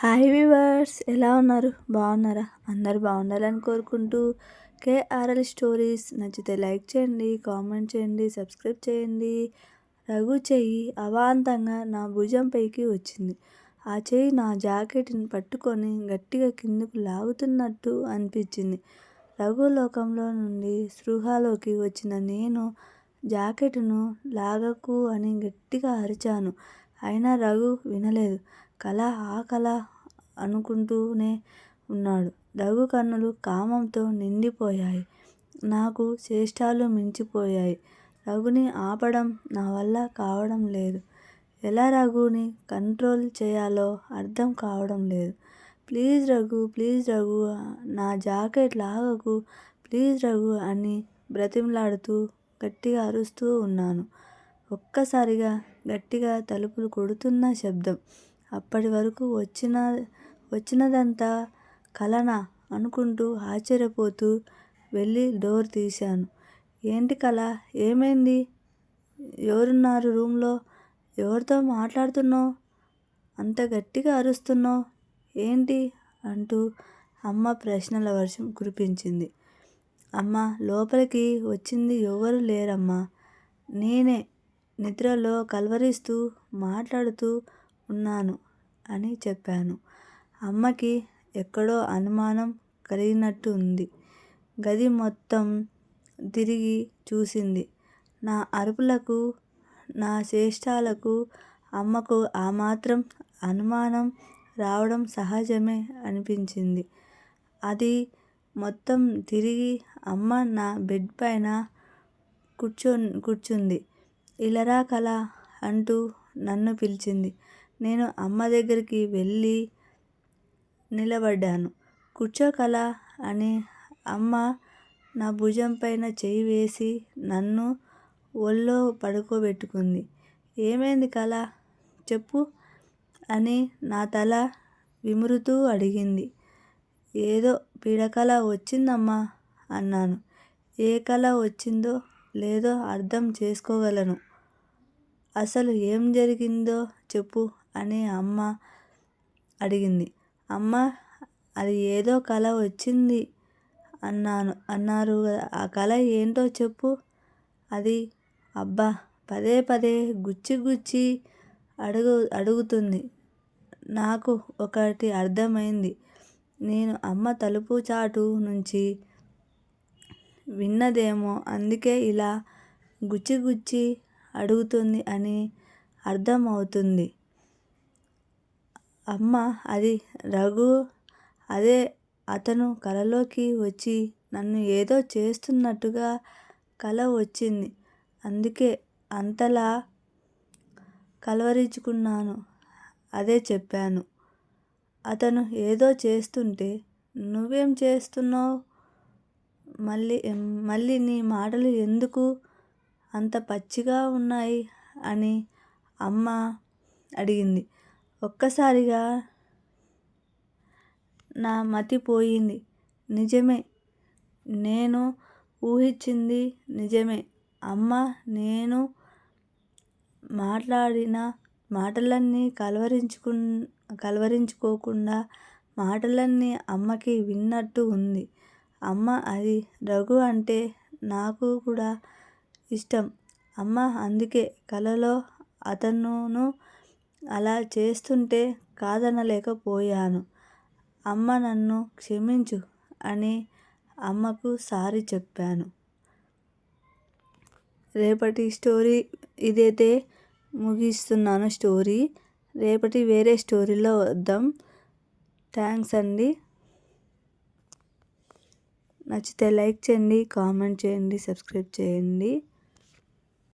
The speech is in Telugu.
హాయ్ వివర్స్ ఎలా ఉన్నారు? బాగున్నారా? అందరు బాగుండాలని కోరుకుంటూ కేఆర్ఎల్ స్టోరీస్ నచ్చితే లైక్ చేయండి కామెంట్ చేయండి సబ్స్క్రైబ్ చేయండి. రఘు చెయ్యి అవాంతంగా నా భుజం పైకి వచ్చింది. ఆ చెయ్యి నా జాకెట్ని పట్టుకొని గట్టిగా కిందకు లాగుతున్నట్టు అనిపించింది. రఘు లోకంలో నుండి స్పృహలోకి వచ్చిన నేను జాకెట్ను లాగకు అని గట్టిగా అరిచాను. అయినా రఘు వినలేదు. కళ ఆ కళ అనుకుంటూనే ఉన్నాడు. రఘు కన్నులు కామంతో నిండిపోయాయి. నాకు చేష్టాలు మించిపోయాయి. రఘుని ఆపడం నా వల్ల కావడం లేదు. ఎలా రఘుని కంట్రోల్ చేయాలో అర్థం కావడం లేదు. ప్లీజ్ రఘు ప్లీజ్ రఘు నా జాకెట్ లాగకు ప్లీజ్ రఘు అని బ్రతిమలాడుతూ గట్టిగా అరుస్తూ ఉన్నాను. ఒక్కసారిగా గట్టిగా తలుపులు కొడుతున్న శబ్దం. అప్పటి వరకు వచ్చిన వచ్చినదంతా కలనా అనుకుంటూ ఆశ్చర్యపోతూ వెళ్ళి డోర్ తీశాను. ఏంటి కళ ఏమైంది? ఎవరున్నారు రూమ్లో? ఎవరితో మాట్లాడుతున్నావు? అంత గట్టిగా అరుస్తున్నావు? ఏంటి? అంటూ అమ్మ ప్రశ్నల వర్షం కురిపించింది. అమ్మ లోపలికి వచ్చింది ఎవరు లేరమ్మా? నేనే. నిద్రలో కలవరిస్తూ మాట్లాడుతూ ఉన్నాను. అని చెప్పాను. అమ్మకి ఎక్కడో అనుమానం కలిగినట్టు ఉంది. గది మొత్తం తిరిగి చూసింది. నా అరుపులకు నా చేష్టాలకు అమ్మకు ఆ మాత్రం అనుమానం రావడం సహజమే అనిపించింది. అది మొత్తం తిరిగి అమ్మ నా బెడ్ పైన కూర్చో కూర్చుంది. ఇలరా కళ అంటూ నన్ను పిలిచింది. నేను అమ్మ దగ్గరికి వెళ్ళి నిలబడ్డాను. కూర్చో కళ అని అమ్మ నా భుజం పైన చేయి వేసి నన్ను ఒళ్ళో పడుకోబెట్టుకుంది. ఏమైంది కళ చెప్పు అని నా తల విమురుతూ అడిగింది. ఏదో పీడకల వచ్చిందమ్మా అన్నాను. ఏ కళ వచ్చిందో లేదో అర్థం చేసుకోగలను. అసలు ఏం జరిగిందో చెప్పు అని అమ్మ అడిగింది. అమ్మ అది ఏదో కళ వచ్చింది అన్నాను. అన్నారు ఆ కళ ఏంటో చెప్పు. అది అబ్బా పదే పదే గుచ్చి గుచ్చి అడుగు అడుగుతుంది. నాకు ఒకటి అర్థమైంది. నేను అమ్మ తలుపు చాటు నుంచి విన్నదేమో అందుకే ఇలా గుచ్చి గుచ్చి అడుగుతుంది అని అర్థమవుతుంది. అమ్మ అది రఘు. అదే అతను కలలోకి వచ్చి నన్ను ఏదో చేస్తున్నట్టుగా కల వచ్చింది. అందుకే అంతలా కలవరించుకున్నాను. అదే చెప్పాను. అతను ఏదో చేస్తుంటే నువ్వేం చేస్తున్నావు? మళ్ళీ మళ్ళీ నీ మాటలు ఎందుకు అంత పచ్చిగా ఉన్నాయి అని అమ్మ అడిగింది. ఒక్కసారిగా నా మతి పోయింది. నిజమే నేను ఊహించింది నిజమే. అమ్మ నేను మాట్లాడిన మాటలన్నీ కలవరించుకు కలవరించుకోకుండా మాటలన్నీ అమ్మకి విన్నట్టు ఉంది. అమ్మ అది రఘు అంటే నాకు కూడా ఇష్టం. అమ్మ అందుకే కలలో అతనును అలా చేస్తుంటే కాదనలేకపోయాను. అమ్మ నన్ను క్షమించు అని అమ్మకు సారీ చెప్పాను. రేపటి స్టోరీ ఇదైతే ముగిస్తున్నాను స్టోరీ. రేపటి వేరే స్టోరీలో వద్దాం. థ్యాంక్స్ అండి. నచ్చితే లైక్ చేయండి కామెంట్ చేయండి సబ్స్క్రైబ్ చేయండి.